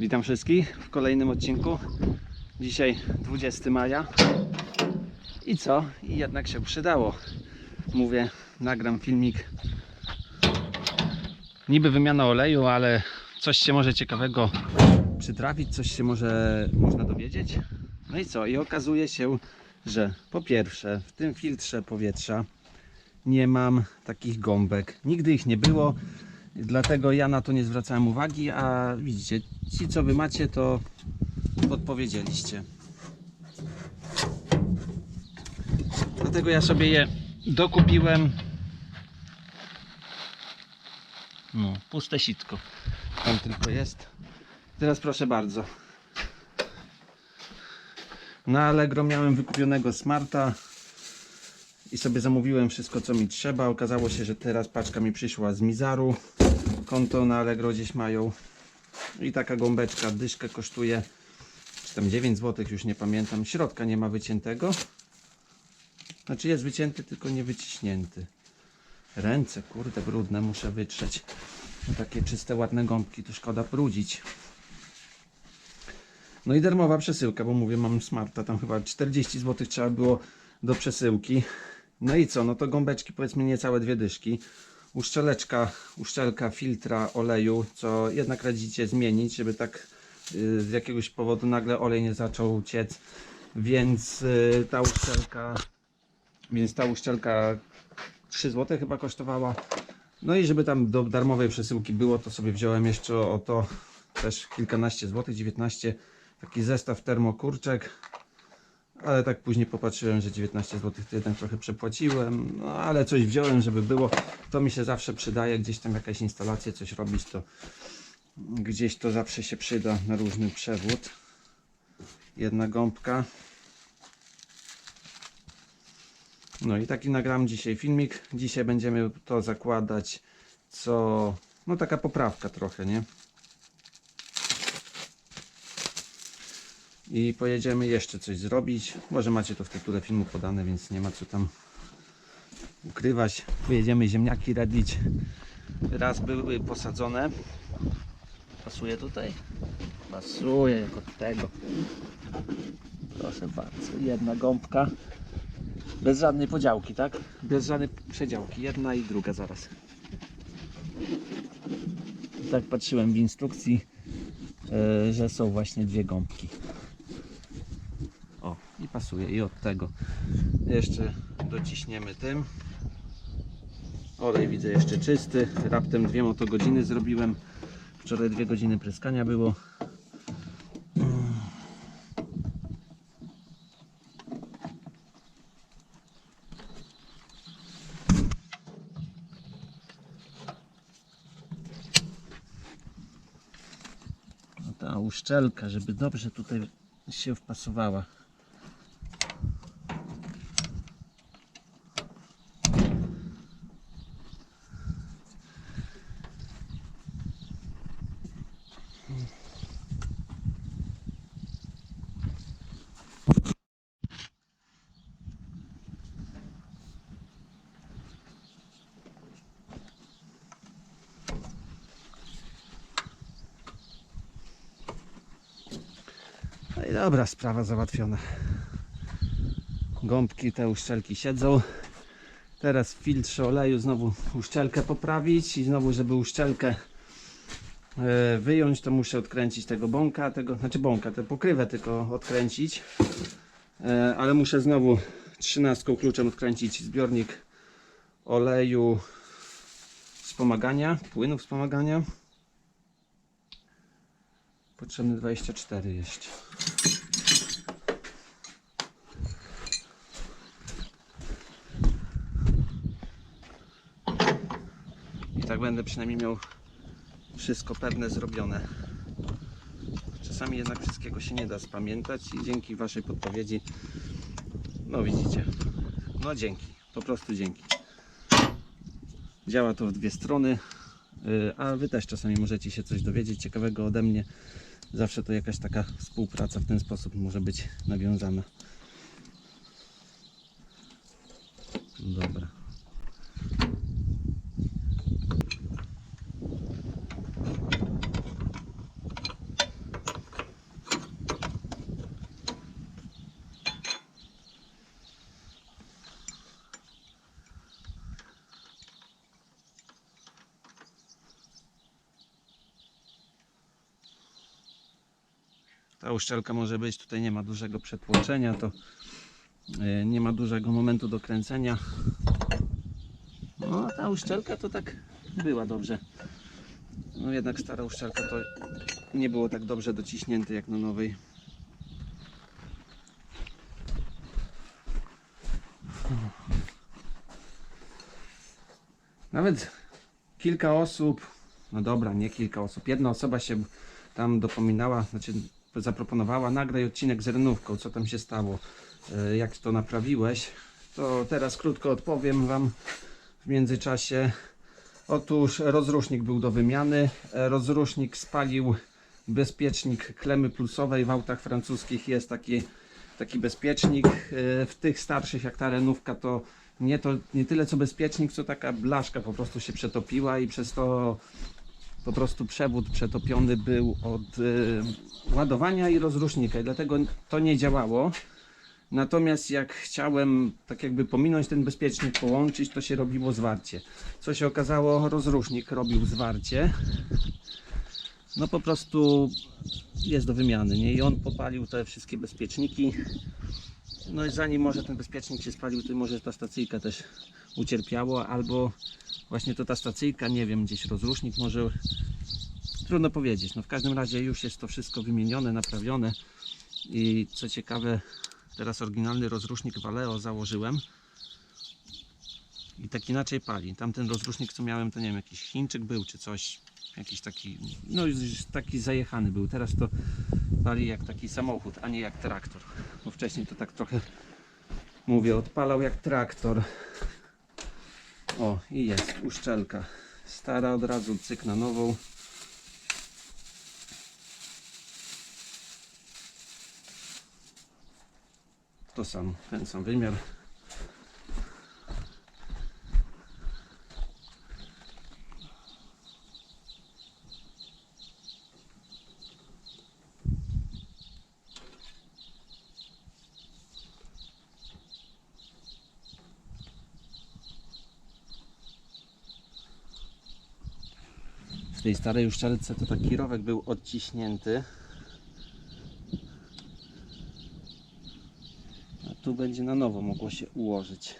Witam wszystkich w kolejnym odcinku. Dzisiaj 20 maja. I co? I jednak się przydało. Mówię, nagram filmik. Niby wymiana oleju, ale coś się może ciekawego przytrafić, coś się może można dowiedzieć. No i co? I okazuje się, że po pierwsze w tym filtrze powietrza nie mam takich gąbek. Nigdy ich nie było. Dlatego ja na to nie zwracałem uwagi, a widzicie, ci co wy macie, to podpowiedzieliście. Dlatego ja sobie je dokupiłem. No, puste sitko. Tam tylko jest. Teraz proszę bardzo. Na Allegro miałem wykupionego Smarta i sobie zamówiłem wszystko co mi trzeba. Okazało się, że teraz paczka mi przyszła z Mizaru. Konto na Allegro gdzieś mają. I taka gąbeczka dyszkę kosztuje czy tam 9 zł, już nie pamiętam. Środka nie ma wyciętego. Znaczy jest wycięty, tylko nie wyciśnięty. Ręce, kurde, brudne, muszę wytrzeć. No takie czyste, ładne gąbki, to szkoda brudzić. No i darmowa przesyłka, bo mówię, mam smarta, tam chyba 40 zł trzeba było do przesyłki. No i co, no to gąbeczki powiedzmy niecałe dwie dyszki. Uszczeleczka, uszczelka filtra oleju, co jednak radzicie zmienić, żeby tak y, z jakiegoś powodu nagle olej nie zaczął ciec. Więc y, ta uszczelka, więc ta uszczelka 3 zł chyba kosztowała. No i żeby tam do darmowej przesyłki było, to sobie wziąłem jeszcze o to też kilkanaście złotych, 19 taki zestaw termokurczek ale tak później popatrzyłem, że 19 zł to jednak trochę przepłaciłem, no ale coś wziąłem, żeby było. To mi się zawsze przydaje, gdzieś tam jakaś instalacja, coś robić, to gdzieś to zawsze się przyda na różny przewód. Jedna gąbka. No i taki nagram dzisiaj filmik. Dzisiaj będziemy to zakładać, co no taka poprawka trochę, nie? I pojedziemy jeszcze coś zrobić. Może macie to w tytule filmu podane, więc nie ma co tam ukrywać. Pojedziemy ziemniaki radlić. Raz były posadzone. Pasuje tutaj? Pasuje jak od tego. Proszę bardzo, jedna gąbka. Bez żadnej podziałki, tak? Bez żadnej przedziałki. Jedna i druga zaraz. Tak patrzyłem w instrukcji, e, że są właśnie dwie gąbki. Pasuje. I od tego jeszcze dociśniemy tym. Olej widzę jeszcze czysty. Raptem dwie motogodziny zrobiłem. Wczoraj dwie godziny pryskania było. Ta uszczelka, żeby dobrze tutaj się wpasowała. I dobra, sprawa załatwiona. Gąbki, te uszczelki siedzą. Teraz w filtrze oleju znowu uszczelkę poprawić i znowu, żeby uszczelkę e, wyjąć, to muszę odkręcić tego bąka, tego, znaczy bąka, tę pokrywę tylko odkręcić. E, Ale muszę znowu 13 kluczem odkręcić zbiornik oleju wspomagania, płynu wspomagania. Potrzebny 24 jeszcze. I tak będę przynajmniej miał wszystko pewne zrobione. Czasami jednak wszystkiego się nie da spamiętać i dzięki Waszej podpowiedzi, no widzicie, no dzięki, po prostu dzięki. Działa to w dwie strony, yy, a Wy też czasami możecie się coś dowiedzieć ciekawego ode mnie. Zawsze to jakaś taka współpraca w ten sposób może być nawiązana. Dobra. Ta uszczelka może być, tutaj nie ma dużego przetłoczenia, to e, nie ma dużego momentu do kręcenia. No a ta uszczelka to tak była dobrze. No jednak stara uszczelka to nie było tak dobrze dociśnięte jak na nowej. Nawet kilka osób, no dobra, nie kilka osób, jedna osoba się tam dopominała, znaczy zaproponowała, nagraj odcinek z renówką, co tam się stało, e, jak to naprawiłeś. To teraz krótko odpowiem Wam w międzyczasie. Otóż rozrusznik był do wymiany. E, Rozrusznik spalił bezpiecznik klemy pulsowej. W autach francuskich jest taki, taki bezpiecznik. E, W tych starszych, jak ta renówka, to nie, to nie tyle co bezpiecznik, co taka blaszka po prostu się przetopiła i przez to po prostu przewód przetopiony był od e, ładowania i rozrusznika i dlatego to nie działało. Natomiast jak chciałem tak jakby pominąć ten bezpiecznik, połączyć, to się robiło zwarcie. Co się okazało, rozrusznik robił zwarcie. No po prostu jest do wymiany, nie? I on popalił te wszystkie bezpieczniki. No i zanim może ten bezpiecznik się spalił, to może ta stacyjka też ucierpiało, albo właśnie to ta stacyjka, nie wiem, gdzieś rozrusznik może... Trudno powiedzieć. No w każdym razie już jest to wszystko wymienione, naprawione. I co ciekawe, teraz oryginalny rozrusznik Valeo założyłem. I tak inaczej pali. Tamten rozrusznik co miałem, to nie wiem, jakiś Chińczyk był czy coś. Jakiś taki, no już taki zajechany był. Teraz to pali jak taki samochód, a nie jak traktor. Bo wcześniej to tak trochę, mówię, odpalał jak traktor. O, i jest uszczelka. Stara od razu, cyk na nową. To sam, ten sam wymiar. W tej starej uszczelce to taki rowek był odciśnięty. A tu będzie na nowo mogło się ułożyć.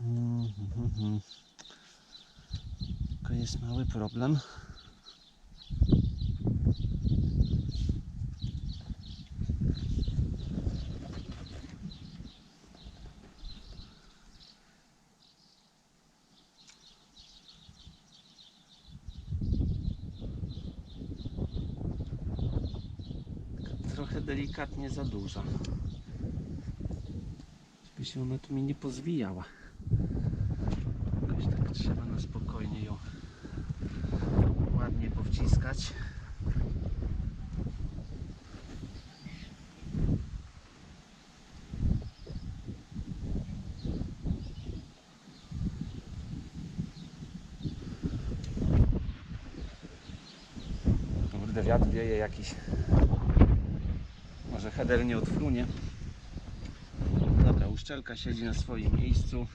Mhm. Tylko jest mały problem. Trochę delikatnie za duża. Żeby się ona tu mi nie pozwijała. Jakoś tak trzeba na spokojnie ją ładnie powciskać. Kurde, wiatr wieje jakiś. Może header nie odfrunie. Dobra, uszczelka siedzi na swoim miejscu.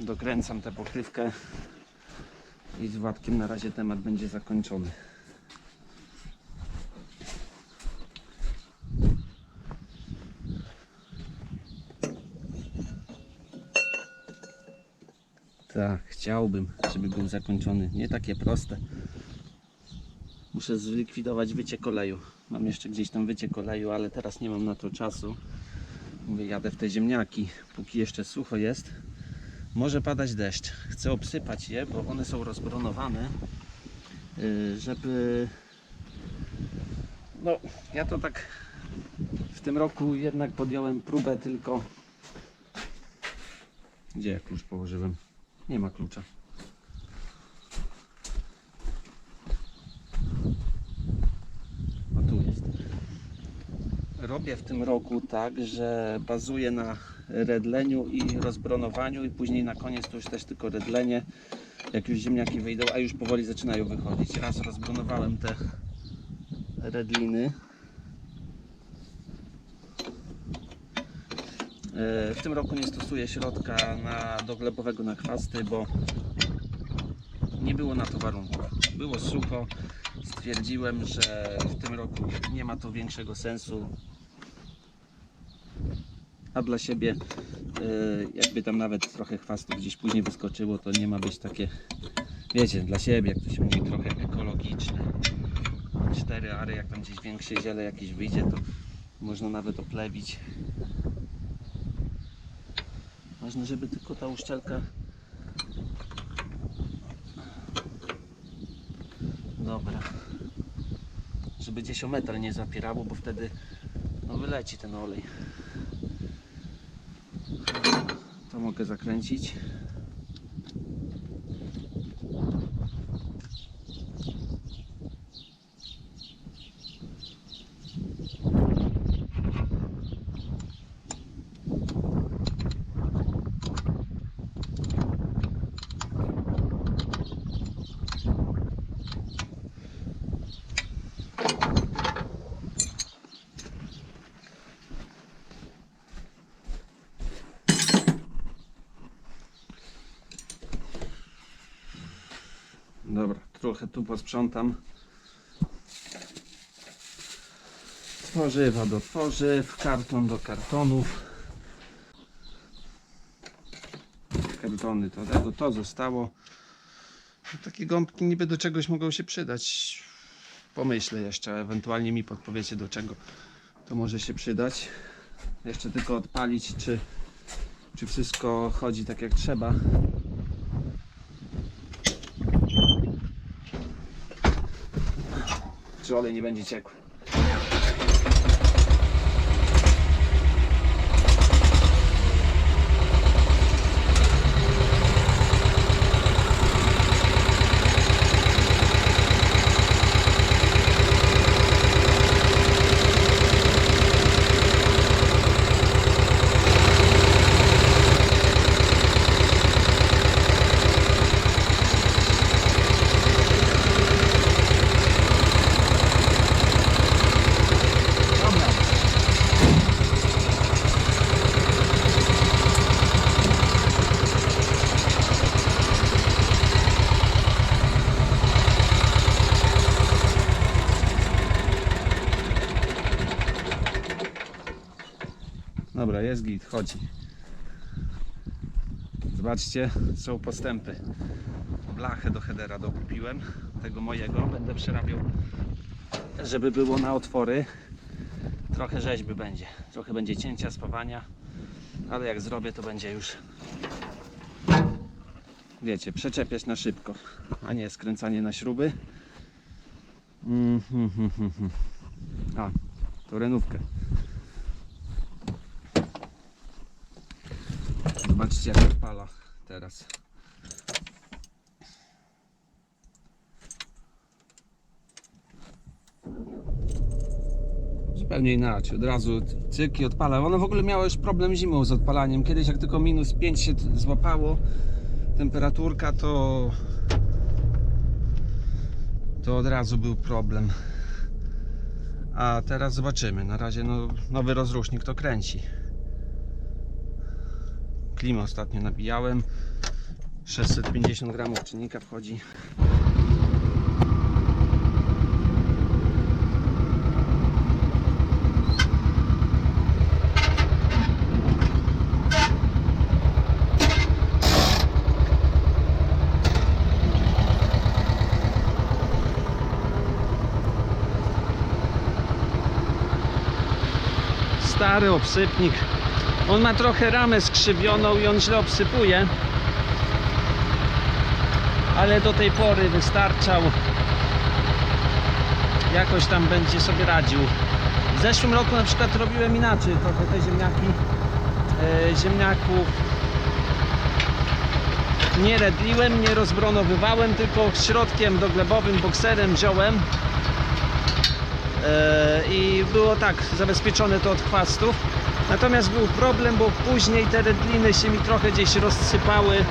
Dokręcam tę pokrywkę i z Władkiem na razie temat będzie zakończony. Tak, chciałbym, żeby był zakończony. Nie takie proste. Muszę zlikwidować wycie koleju. Mam jeszcze gdzieś tam wycie koleju, ale teraz nie mam na to czasu. Mówię, jadę w te ziemniaki, póki jeszcze sucho jest. Może padać deszcz. Chcę obsypać je, bo one są rozbronowane, yy, żeby... No, ja to tak w tym roku jednak podjąłem próbę tylko... Gdzie ja klucz położyłem? Nie ma klucza. O tu jest. W tym roku tak, że bazuję na redleniu i rozbronowaniu i później na koniec to już też tylko redlenie. Jak już ziemniaki wyjdą, a już powoli zaczynają wychodzić. Raz rozbronowałem te redliny. E, W tym roku nie stosuję środka na, do glebowego na chwasty, bo nie było na to warunków. Było sucho. Stwierdziłem, że w tym roku nie ma to większego sensu. A dla siebie, y, jakby tam nawet trochę chwastu gdzieś później wyskoczyło, to nie ma być takie, wiecie, dla siebie, jak to się mówi, trochę ekologiczne. Cztery ary, jak tam gdzieś większe ziele jakieś wyjdzie, to można nawet oplewić. Ważne, żeby tylko ta uszczelka Dobra. Żeby gdzieś o metal nie zapierało, bo wtedy no wyleci ten olej. To mogę zakręcić. Dobra, trochę tu posprzątam. Tworzywa do tworzyw, karton do kartonów. Kartony to tego, to zostało. No, Takie gąbki niby do czegoś mogą się przydać. Pomyślę jeszcze, ewentualnie mi podpowiecie do czego to może się przydać. Jeszcze tylko odpalić, czy, czy wszystko chodzi tak jak trzeba. Czy olej nie będzie ciekł. Dobra, jest git, chodzi. Zobaczcie, są postępy. Blachę do headera dokupiłem, tego mojego. Będę przerabiał, żeby było na otwory. Trochę rzeźby będzie, trochę będzie cięcia, spawania, ale jak zrobię to będzie już wiecie, przeczepiać na szybko, a nie skręcanie na śruby. Mm, hmm, hmm, hmm. A, to renówkę. Zobaczcie jak odpala teraz. Zupełnie inaczej, od razu cyk i odpala. Ono w ogóle miało już problem zimą z odpalaniem. Kiedyś jak tylko minus 5 się złapało, temperaturka, to to od razu był problem. A teraz zobaczymy. Na razie no, nowy rozrusznik to kręci. Klimę ostatnio nabijałem. 650 gramów czynnika wchodzi. Stary obsypnik. On ma trochę ramę skrzywioną i on źle obsypuje. Ale do tej pory wystarczał. Jakoś tam będzie sobie radził. W zeszłym roku na przykład robiłem inaczej trochę te ziemniaki. E, ziemniaków nie redliłem, nie rozbronowywałem, tylko środkiem doglebowym, bokserem wziąłem E, i było tak zabezpieczone to od chwastów. Natomiast był problem, bo później te redliny się mi trochę gdzieś rozsypały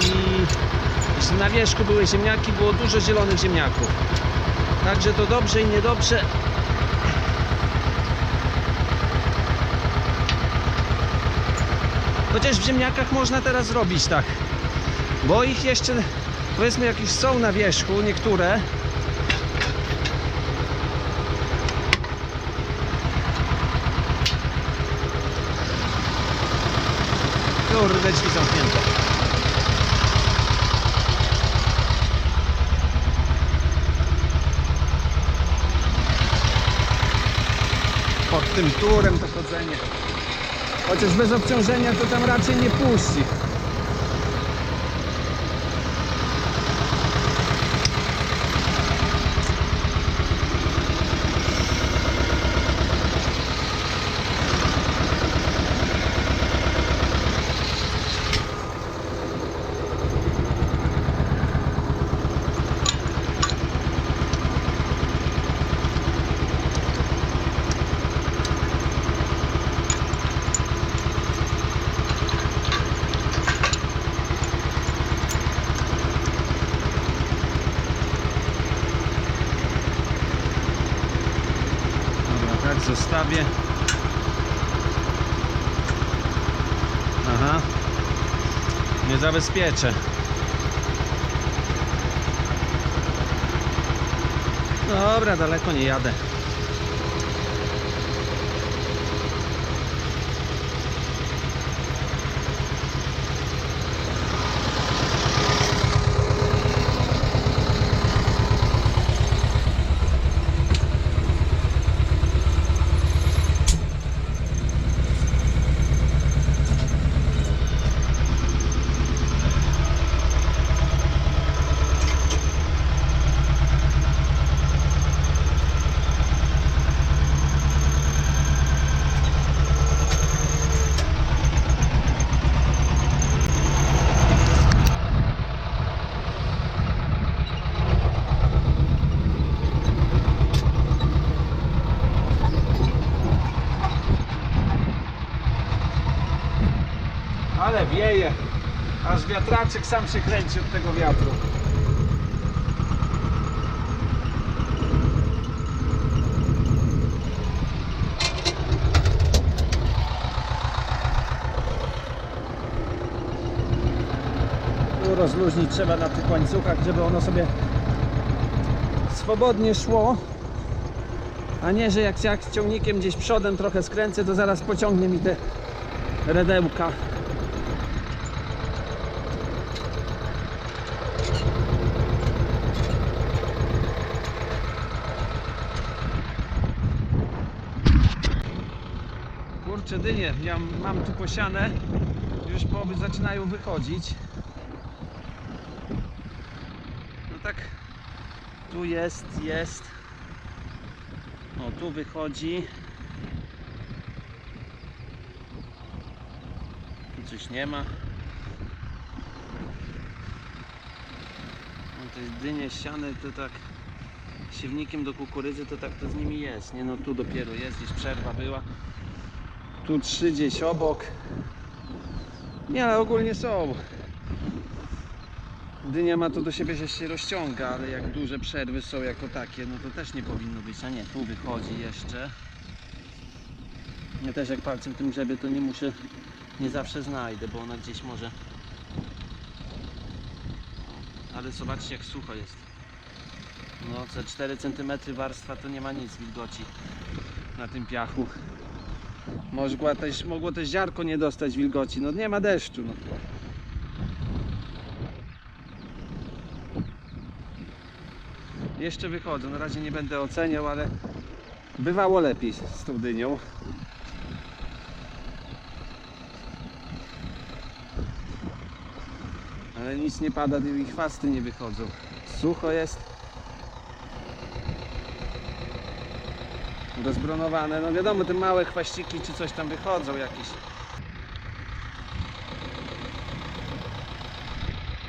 i na wierzchu były ziemniaki, było dużo zielonych ziemniaków. Także to dobrze i niedobrze. Chociaż w ziemniakach można teraz robić tak, bo ich jeszcze Powiedzmy jakieś są na wierzchu, niektóre. Kurde, drzwi zamknięte. Pod tym turem to chodzenie. Chociaż bez obciążenia to tam raczej nie puści. Dobra, tak zostawię. Aha. Nie zabezpieczę. Dobra, daleko nie jadę. Ale wieje. Aż wiatraczek sam się kręci od tego wiatru. Tu rozluźnić trzeba na tych łańcuchach, żeby ono sobie swobodnie szło. A nie, że jak, jak ciągnikiem gdzieś przodem trochę skręcę, to zaraz pociągnie mi te redełka. Dynie, ja mam tu posiane, już połowy zaczynają wychodzić. No tak, tu jest, jest. O, tu wychodzi. Tu coś nie ma. No te dynie ściany to tak siewnikiem do kukurydzy to tak to z nimi jest. Nie no tu dopiero jest, gdzieś przerwa była. Tu trzy gdzieś obok. Nie, ale ogólnie są. Dynia ma to do siebie, że się rozciąga, ale jak duże przerwy są jako takie, no to też nie powinno być. A nie, tu wychodzi jeszcze. Ja też jak palcem tym grzebie, to nie muszę, nie zawsze znajdę, bo ona gdzieś może. Ale zobaczcie jak sucho jest. No, ze 4 cm warstwa to nie ma nic wilgoci na tym piachu. Mogło też, mogło też ziarko nie dostać wilgoci. No nie ma deszczu. No. Jeszcze wychodzę. Na razie nie będę oceniał, ale bywało lepiej z tą dynią. Ale nic nie pada i chwasty nie wychodzą. Sucho jest. Rozbronowane. No wiadomo, te małe chwaściki czy coś tam wychodzą jakieś.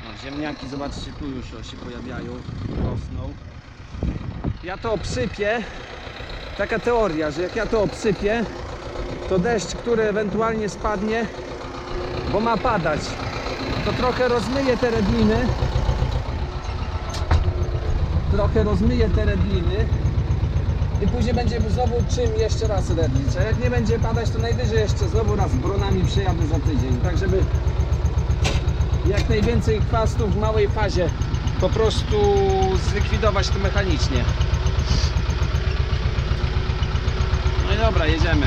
O, ziemniaki, zobaczcie, tu już się pojawiają, rosną. Ja to obsypię. Taka teoria, że jak ja to obsypię, to deszcz, który ewentualnie spadnie, bo ma padać, to trochę rozmyje te redliny. Trochę rozmyje te redliny. I później będzie znowu czym jeszcze raz redlić. A jak nie będzie padać, to najwyżej jeszcze znowu raz bronami przyjadę za tydzień. Tak żeby jak najwięcej chwastów w małej fazie po prostu zlikwidować to mechanicznie. No i dobra, jedziemy.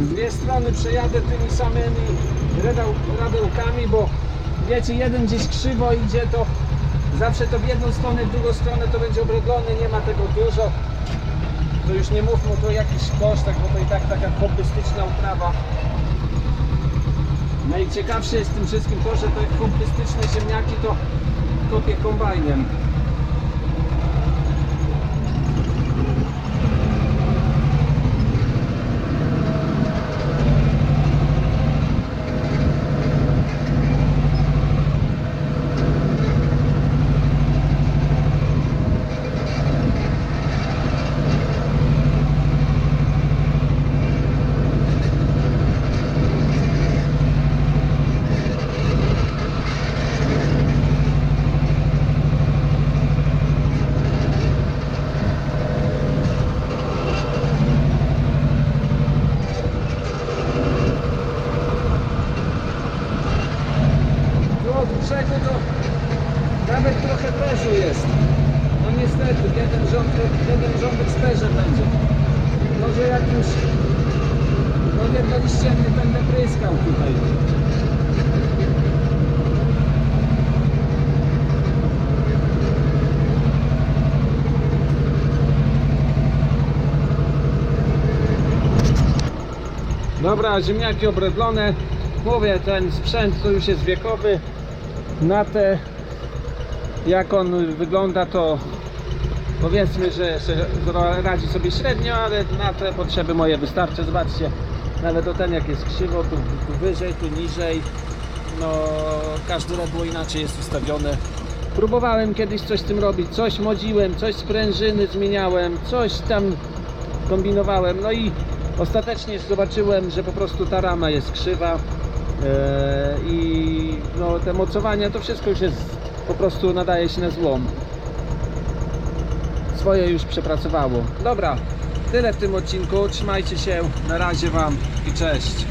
Z dwie strony przejadę tymi samymi radeł, radełkami, bo wiecie, jeden gdzieś krzywo idzie, to zawsze to w jedną stronę, w drugą stronę to będzie obroglony, nie ma tego dużo. To już nie mówmy, to jakiś kosztek, bo to i tak taka hobbystyczna uprawa. Najciekawsze jest w tym wszystkim to, że te hobbystyczne ziemniaki to kopię kombajnem. Tu od brzegu to nawet trochę peżu jest. No niestety, jeden rząd, jeden rządek sperze będzie. Może jakimś no jednoliścienny będę pryskał tutaj. Dobra, ziemniaki obredlone. Mówię, ten sprzęt to już jest wiekowy. Na te, jak on wygląda, to powiedzmy, że, radzi sobie średnio, ale na te potrzeby moje wystarczy. Zobaczcie, nawet o ten jak jest krzywo, tu, tu wyżej, tu niżej. No, każde redło inaczej jest ustawione. Próbowałem kiedyś coś z tym robić, coś modziłem, coś sprężyny zmieniałem, coś tam kombinowałem. No i ostatecznie zobaczyłem, że po prostu ta rama jest krzywa e, i no, te mocowania to wszystko już jest po prostu nadaje się na złom. Swoje już przepracowało. Dobra, tyle w tym odcinku. Trzymajcie się. Na razie Wam i cześć.